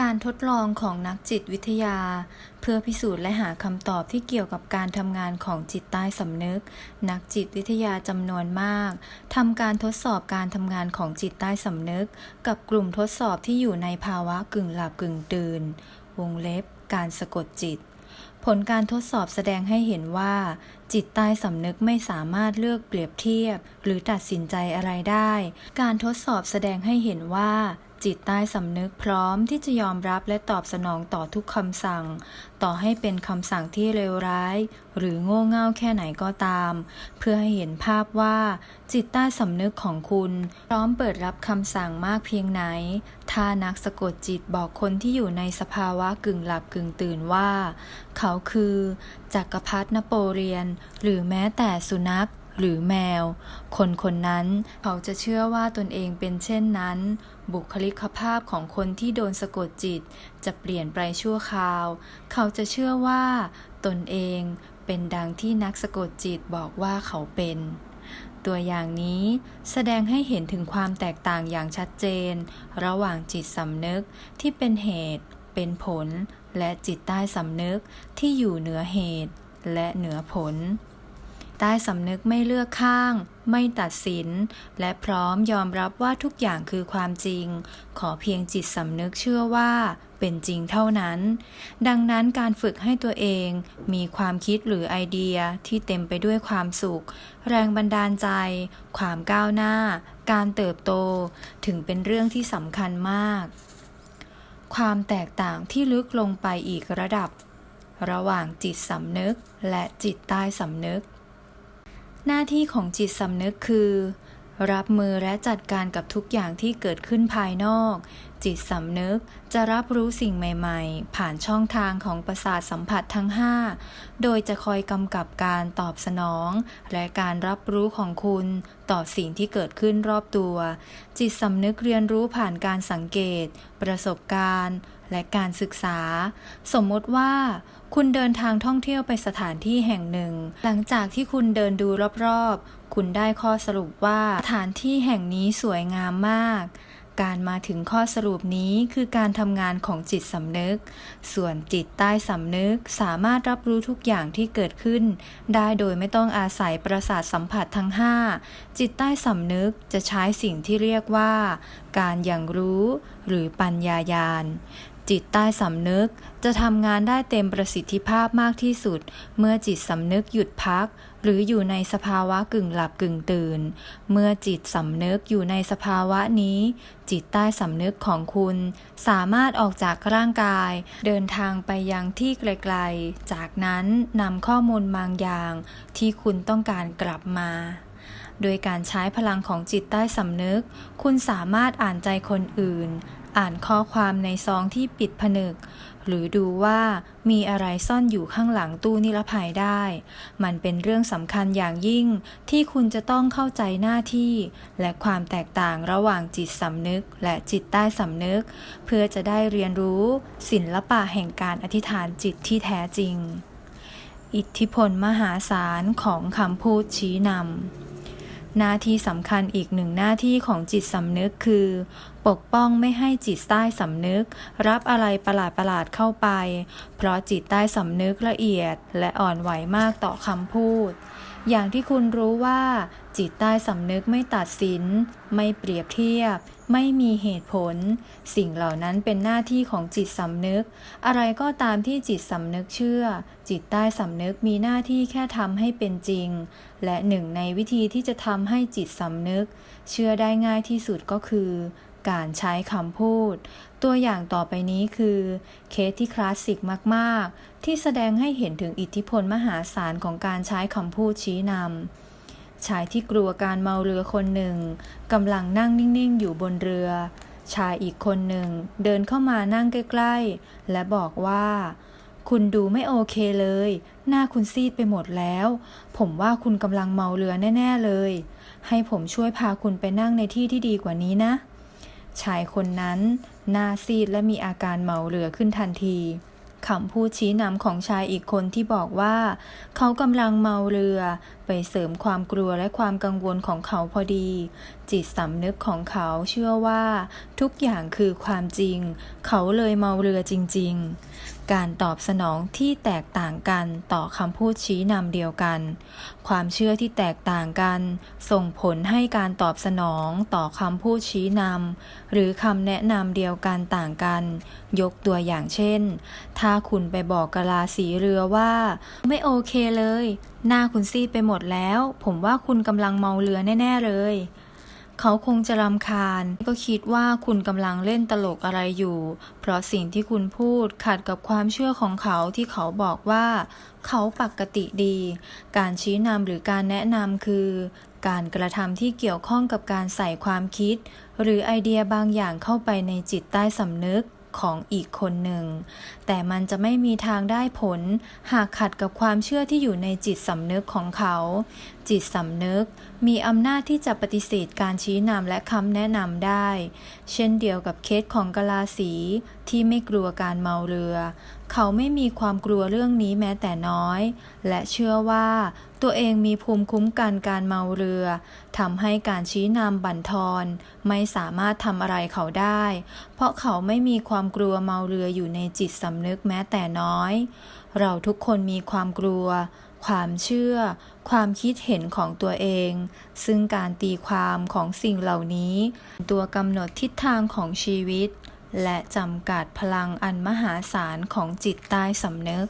การทดลองของนักจิตวิทยา เพื่อพิสูจน์และหาคำตอบที่เกี่ยวกับการทำงานของจิตใต้สำนึก นักจิตวิทยาจำนวนมากทำการทดสอบการทำงานของจิตใต้สำนึก กับกลุ่มทดสอบที่อยู่ในภาวะกึ่งหลับกึ่งตื่น วงเล็บ การสะกดจิต ผลการทดสอบแสดงให้เห็นว่า จิตใต้สำนึกไม่สามารถเลือกเปรียบเทียบ หรือตัดสินใจอะไรได้ การทดสอบแสดงให้เห็นว่า จิตใต้สำนึกพร้อมที่จะยอมรับและตอบสนองต่อทุกคำสั่ง ต่อให้เป็นคำสั่งที่เลวร้าย หรือโง่เง่าแค่ไหนก็ตาม เพื่อให้เห็นภาพว่า จิตใต้สำนึกของคุณ พร้อมเปิดรับคำสั่งมากเพียงไหน ถ้านักสะกดจิตบอกคนที่อยู่ในสภาวะกึ่งหลับกึ่งตื่นว่า เขาคือจักรพรรดินโปเลียน หรือแม้แต่สุนัข หรือแมว คนคนนั้นเขาจะเชื่อว่าตนเองเป็นเช่นนั้น บุคลิกภาพของคนที่โดนสะกดจิต จะเปลี่ยนไปชั่วคราว เขาจะเชื่อว่า ตนเองเป็นดังที่นักสะกดจิตบอกว่าเขาเป็นตัวอย่างนี้แสดงให้เห็นถึงความแตกต่างอย่างชัดเจน ระหว่างจิตสำนึกที่เป็นเหตุ เป็นผล และจิตใต้สำนึกที่อยู่เหนือเหตุ และเหนือผล ใต้สำนึกไม่เลือกข้าง ไม่ตัดสิน และพร้อมยอมรับว่าทุกอย่างคือความจริง ขอเพียงจิตสำนึกเชื่อว่าเป็นจริงเท่านั้น ดังนั้นการฝึกให้ตัวเองมีความคิดหรือไอเดียที่เต็มไปด้วยความสุข แรงบันดาลใจ ความก้าวหน้า การเติบโต ถึงเป็นเรื่องที่สำคัญมาก ความแตกต่างที่ลึกลงไปอีกระดับ ระหว่างจิตสำนึกและจิตใต้สำนึก หน้าที่ของจิตสำนึกคือ รับมือและจัดการกับทุกอย่างที่เกิดขึ้นภายนอก จิตสำนึกจะรับรู้สิ่งใหม่ๆ ผ่านช่องทางของประสาทสัมผัสทั้ง 5 โดยจะคอยกำกับการตอบสนอง และการรับรู้ของคุณต่อสิ่งที่เกิดขึ้นรอบตัว จิตสำนึกเรียนรู้ผ่านการสังเกต ประสบการณ์ และการศึกษา สมมติว่า คุณเดินทางท่องเที่ยวไปสถานที่แห่งหนึ่ง หลังจากที่คุณเดินดูรอบๆ คุณได้ข้อสรุปว่าสถานที่แห่งนี้สวยงามมาก การมาถึงข้อสรุปนี้คือการทำงานของจิตสำนึก ส่วนจิตใต้สำนึกสามารถรับรู้ทุกอย่างที่เกิดขึ้น ได้โดยไม่ต้องอาศัยประสาทสัมผัสทั้ง 5 จิตใต้สำนึกจะใช้สิ่งที่เรียกว่า การอย่างรู้หรือปัญญายาณ จิตใต้สำนึกจะทำงานได้เต็มประสิทธิภาพมากที่สุด เมื่อจิตสำนึกหยุดพัก หรืออยู่ในสภาวะกึ่งหลับกึ่งตื่น เมื่อจิตสำนึกอยู่ในสภาวะนี้ จิตใต้สำนึกของคุณ สามารถออกจากร่างกาย เดินทางไปยังที่ไกลๆ จากนั้นนำข้อมูลบางอย่าง ที่คุณต้องการกลับมาโดยการใช้พลังของจิตใต้สำนึก คุณสามารถอ่านใจคนอื่น อ่านข้อความในซองที่ปิดผนึก หรือดูว่ามีอะไรซ่อนอยู่ข้างหลังตู้นิรภัยได้ มันเป็นเรื่องสำคัญอย่างยิ่งที่คุณจะต้องเข้าใจหน้าที่ และความแตกต่างระหว่างจิตสำนึกและจิตใต้สำนึก เพื่อจะได้เรียนรู้ศิลปะแห่งการอธิษฐานจิตที่แท้จริง อิทธิพลมหาศาลของคำพูดชี้นำ หน้าที่สำคัญอีกหนึ่งหน้าที่ของจิตสำนึกคือ ปกป้องไม่ให้จิตใต้สำนึก รับอะไรประหลาดประหลาดๆเข้าไป เพราะจิตใต้สำนึกละเอียดและอ่อนไหวมากต่อคำพูด อย่างที่คุณรู้ว่าจิตใต้สำนึกไม่ตัดสิน ไม่เปรียบเทียบ ไม่มีเหตุผล สิ่งเหล่านั้นเป็นหน้าที่ของจิตสำนึก อะไรก็ตามที่จิตสำนึกเชื่อ จิตใต้สำนึกมีหน้าที่แค่ทำให้เป็นจริง และหนึ่งในวิธีที่จะทำให้จิตสำนึก เชื่อได้ง่ายที่สุดก็คือ การใช้คำพูด ตัวอย่างต่อไปนี้คือ เคสที่คลาสสิกมาก ๆ ที่แสดงให้เห็นถึงอิทธิพลมหาศาลของการใช้คำพูดชี้นำ ชายที่กลัวการเมาเรือคนหนึ่งกำลังนั่งนิ่ง ๆ อยู่บนเรือ ชายอีกคนหนึ่งเดินเข้ามานั่งใกล้ ๆ และบอกว่า คุณดูไม่โอเคเลย หน้าคุณซีดไปหมดแล้ว ผมว่าคุณกำลังเมาเรือแน่ ๆ เลย ให้ผมช่วยพาคุณไปนั่งในที่ที่ดีกว่านี้นะ ชายคนนั้น หน้าซีดและมีอาการเมาเรือขึ้นทันที คำพูดชี้นำของชายอีกคนที่บอกว่า เขากำลังเมาเรือ ไปเสริมความกลัวและความกังวลของเขาพอดี จิตสำนึกของเขาเชื่อว่า ทุกอย่างคือความจริง เขาเลยเมาเรือจริง ๆ การตอบสนองที่แตกต่างกันต่อคำพูดชี้นำเดียวกัน ความเชื่อที่แตกต่างกัน ส่งผลให้การตอบสนองต่อคำพูดชี้นำหรือคำแนะนำเดียวกันต่างกัน ยกตัวอย่างเช่น ถ้าคุณไปบอกกะลาสีเรือว่า ไม่โอเคเลย หน้าคุณซีดไปหมดแล้ว ผมว่าคุณกำลังเมาเรือแน่ ๆ เลย เขาคงจะรำคาญ ก็คิดว่าคุณกำลังเล่นตลกอะไรอยู่ เพราะสิ่งที่คุณพูดขัดกับความเชื่อของเขาที่เขาบอกว่า เขาปกติดี การชี้นำหรือการแนะนำคือ การกระทำที่เกี่ยวข้องกับการใส่ความคิด หรือไอเดียบางอย่างเข้าไปในจิตใต้สำนึก ของอีกคนหนึ่ง แต่มันจะไม่มีทางได้ผล หากขัดกับความเชื่อที่อยู่ในจิตสำนึกของเขา จิตสำนึกมีอำนาจที่จะปฏิเสธการชี้นำและคำแนะนำได้ เช่นเดียวกับเคสของกลาสีที่ไม่กลัวการเมาเรือ เขาไม่มีความกลัวเรื่องนี้แม้แต่น้อย และเชื่อว่า ตัวเองมีภูมิคุ้มกันการเมาเรือทำให้การชี้นำบั่นทอน ไม่สามารถทำอะไรเขาได้ เพราะเขาไม่มีความกลัวเมาเรืออยู่ในจิตสำนึกแม้แต่น้อย เราทุกคนมีความกลัว ความเชื่อ ความคิดเห็นของตัวเอง ซึ่งการตีความของสิ่งเหล่านี้ ตัวกำหนดทิศทางของชีวิต และจำกัดพลังอันมหาศาลของจิตใต้สำนึก